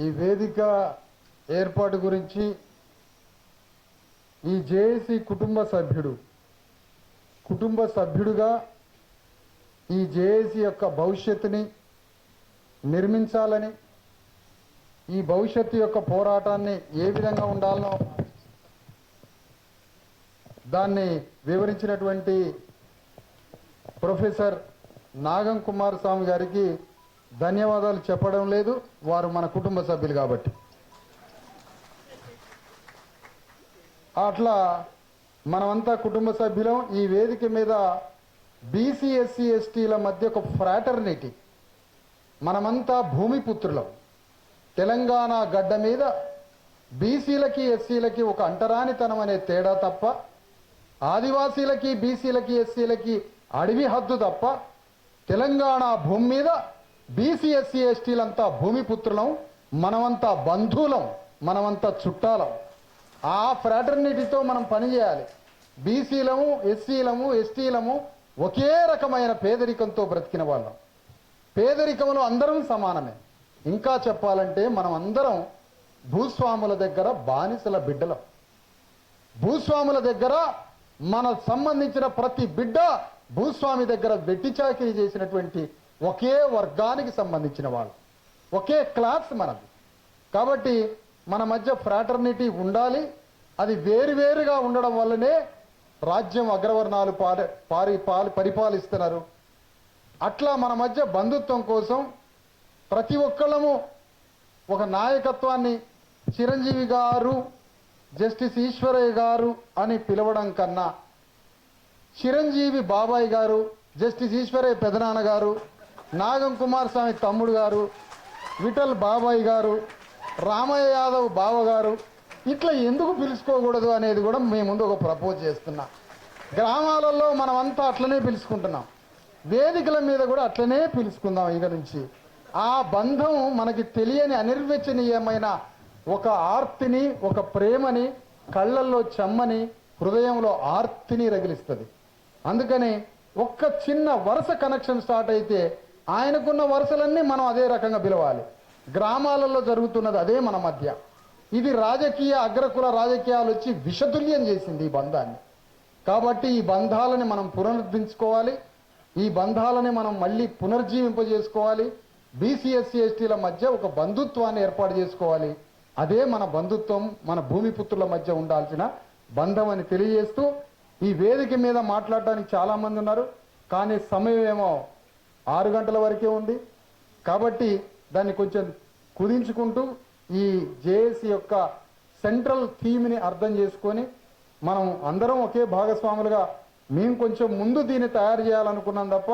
ఈ వేదిక ఏర్పాటు గురించి ఈ జేఏసీ కుటుంబ సభ్యుడు కుటుంబ సభ్యుడుగా ఈ జేఏసీ యొక్క భవిష్యత్తుని నిర్మించాలని ఈ భవిష్యత్తు యొక్క పోరాటాన్ని ఏ విధంగా ఉండాలనో దాన్ని వివరించినటువంటి ప్రొఫెసర్ నాగం కుమార్ స్వామి గారికి ధన్యవాదాలు చెప్పడం లేదు. వారు మన కుటుంబ సభ్యులు కాబట్టి. అట్లా మనమంతా కుటుంబ సభ్యులం. ఈ వేదిక మీద బీసీ ఎస్సీ ఎస్టీల మధ్య ఒక ఫ్రాటర్నిటీ. మనమంతా భూమిపుత్రులం తెలంగాణ గడ్డ మీద బీసీలకి ఎస్సీలకి ఒక అంటరానితనం అనే తేడా తప్ప ఆదివాసీలకి బీసీలకి ఎస్సీలకి అడవి హద్దు తప్ప తెలంగాణ భూమి మీద బీసీ ఎస్సీ ఎస్టీలంతా భూమిపుత్రులం మనమంతా బంధువులం మనమంతా చుట్టాలం. ఆ ఫ్రాటర్నిటీతో మనం పనిచేయాలి బీసీలము ఎస్సీలము ఎస్టీలము ఒకే రకమైన పేదరికంతో బ్రతికిన వాళ్ళం. పేదరికంలో అందరం సమానమే. ఇంకా చెప్పాలంటే మనం అందరం భూస్వాముల దగ్గర బానిసల బిడ్డలం. భూస్వాముల దగ్గర మన సంబంధించిన ప్రతి బిడ్డ భూస్వామి దగ్గర వెట్టి చాకిరీ చేసినటువంటి ఒకే వర్గానికి సంబంధించిన వాళ్ళు. ఒకే క్లాస్ మనది. కాబట్టి మన మధ్య ఫ్రాటర్నిటీ ఉండాలి. అది వేరువేరుగా ఉండడం వల్లనే రాజ్యం అగ్రవర్ణాలు పారి పారి పాలి పరిపాలిస్తున్నారు. అట్లా మన మధ్య బంధుత్వం కోసం ప్రతి ఒక్కళ్ళము ఒక నాయకత్వాన్ని చిరంజీవి గారు జస్టిస్ ఈశ్వరయ్య గారు అని పిలవడం కన్నా చిరంజీవి బాబాయ్ గారు జస్టిస్ ఈశ్వరయ్య పెదనాన్న గారు నాగం కుమార్ స్వామి తమ్ముడు గారు విఠల్ బాబాయ్ గారు రామయ్య యాదవ్ బావ గారు ఇట్లా ఎందుకు పిలుచుకోకూడదు అనేది కూడా మేము ముందు ఒక ప్రపోజ్ చేస్తున్నా. గ్రామాలలో మనమంతా అట్లనే పిలుచుకుంటున్నాం. వేదికల మీద కూడా అట్లనే పిలుచుకుందాం ఇక నుంచి. ఆ బంధం మనకి తెలియని అనిర్వచనీయమైన ఒక ఆర్తిని ఒక ప్రేమని కళ్ళల్లో చెమ్మని హృదయంలో ఆర్తిని రగిలిస్తుంది. అందుకని ఒక్క చిన్న వరుస కనెక్షన్ స్టార్ట్ అయితే ఆయనకున్న వరుసలన్నీ మనం అదే రకంగా పిలవాలి. గ్రామాలలో జరుగుతున్నది అదే మన మధ్య. ఇది రాజకీయ అగ్రకుల రాజకీయాలు వచ్చి విషతుల్యం చేసింది ఈ బంధాన్ని. కాబట్టి ఈ బంధాలని మనం పునరుద్ధరించుకోవాలి. ఈ బంధాలని మనం మళ్ళీ పునర్జీవింపజేసుకోవాలి. బీసీఎస్సీ ఎస్టీల మధ్య ఒక బంధుత్వాన్ని ఏర్పాటు చేసుకోవాలి. అదే మన బంధుత్వం మన భూమిపుత్రుల మధ్య ఉండాల్సిన బంధం అని తెలియజేస్తూ ఈ వేదిక మీద మాట్లాడడానికి చాలామంది ఉన్నారు. కానీ సమయం ఏమో ఆరు గంటల వరకే ఉంది. కాబట్టి దాన్ని కొంచెం కుదించుకుంటూ ఈ జేఏసీ యొక్క సెంట్రల్ థీమ్ని అర్థం చేసుకొని మనం అందరం ఒకే భాగస్వాములుగా మేము కొంచెం ముందు దీన్ని తయారు చేయాలనుకున్నాం తప్ప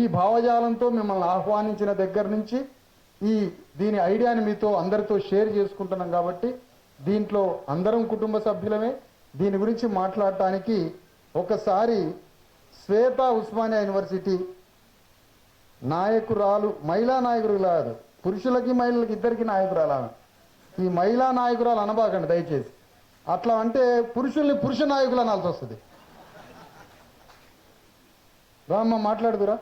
ఈ భావజాలంతో మిమ్మల్ని ఆహ్వానించిన దగ్గర నుంచి ఈ దీని ఐడియాని మీతో అందరితో షేర్ చేసుకుంటున్నాం కాబట్టి దీంట్లో అందరం కుటుంబ సభ్యులమే. దీని గురించి మాట్లాడటానికి ఒకసారి శ్వేత ఉస్మానియా యూనివర్సిటీ నాయకురాలు మహిళా నాయకుడు కాదు. పురుషులకి మహిళలకి ఇద్దరికి నాయకురాలు ఆమె. ఈ మహిళా నాయకురాలు అనబాకండి దయచేసి. అట్లా అంటే పురుషుల్ని పురుష నాయకులు అనాల్సి వస్తుంది. రామ్మ మాట్లాడుదురా.